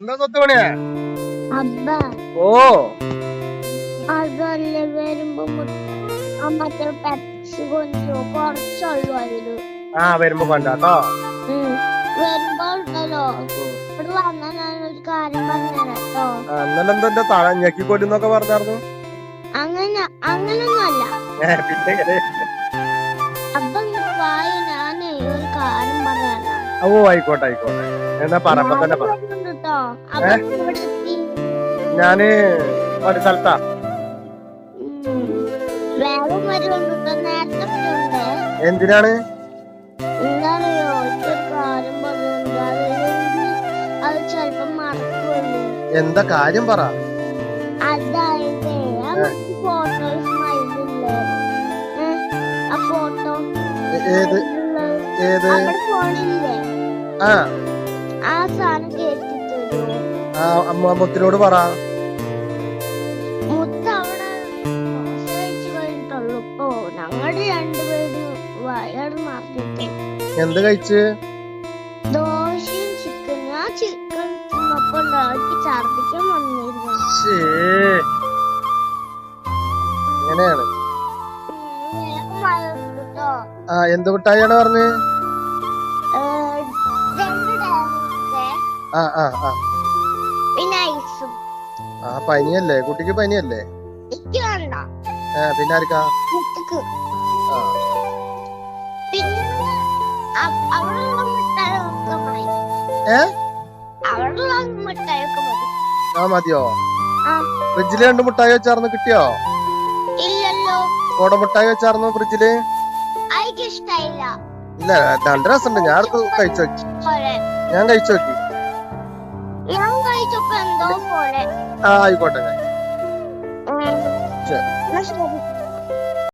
എന്താ സ്വത്തുമണിയാ അബ്ബ. ഓ. അതല്ലേ വരുമ്പോ മുട്ട- ആ മറ്റേ പെപ്സി കൊഞ്ചോ കുറച്ചുള്ളൂ അതിൽ ആ വരുമ്പോ കൊണ്ടാട്ടോ. വരുമ്പോ ഉണ്ടല്ലോ. ഇവിടെ വന്നാ ഞാനൊരു കാര്യം പറഞ്ഞോ എന്റെ തല ഞെക്കിക്കൊല്ലുന്നൊക്കെ പറഞ്ഞായിരുന്നു. അങ്ങനെ അങ്ങനൊന്നുമല്ല. ഏ, പിന്നെ? അപ്പൊ വായ ഞാനേ ഒരു കാര്യം ഓ ആയിക്കോട്ടെ ആയിക്കോട്ടെ. എന്നാ പറഞ്ഞ ഇപ്പൊ തന്നെ പറ. കേട്ടോ? ഞാൻ ഒരു സ്ഥലത്താ. എന്തിനാണ്? എന്താ കാര്യം പറ. അതായത് ഏത്? ഏത്? ആ. ആ സാധനം കേട്ടി അമ്മ മുത്തിനോട് പറ. മുത്ത് അവിടെ കഴിച്ചു കഴിഞ്ഞിട്ടുള്ളൂ ഇപ്പോ ഞങ്ങളുടെ രണ്ടുപേരും വയറ് മാറിയിട്ട് എന്ത് കഴിച്ച്? ദോശയും ചിക്കനും ആ ചിക്കൻ തിന്നപ്പോ എനിക്ക് ഛർദിക്കാൻ വന്നിരുന്നു. ശ്ശേ. ഇങ്ങനെയാണ് വേഗം വയറുണ്ട് ആ എന്ത് മിഠായിയാണ് പറഞ്ഞ്? രണ്ട് ആ ആ ആ. ആ പനിയല്ലേ? കുട്ടിക്ക് പനിയല്ലേ? എനിക്ക് വേണ്ട. ആ പിന്നെ ആർക്കാ? മുത്തക്ക് ആ. പിന്നെ അ- അവിടെയുള്ള മിഠായിയൊക്കെ മതി. ഏ? അവിടെയുള്ള മിഠായിയൊക്കെ മതി. ആ മതിയോ? ആ. ഫ്രിഡ്ജിൽ രണ്ട് മുട്ടായി വെച്ചാർന്ന് കിട്ടിയോ? ഇല്ലല്ലോ. കോട മുട്ടായി വെച്ചാർന്നു ഫ്രിഡ്ജിൽ? ഇഷ്ടായില്ല. ഇല്ല രണ്ട് രസമുണ്ട്. ഞാൻ അടുത്ത് കഴിച്ചു നോക്കി. ഞാൻ കഴിച്ചു നോക്കി. ഞാൻ കഴിച്ചപ്പോ എന്തോ പോലെ. ആയിക്കോട്ടെ. ശരി.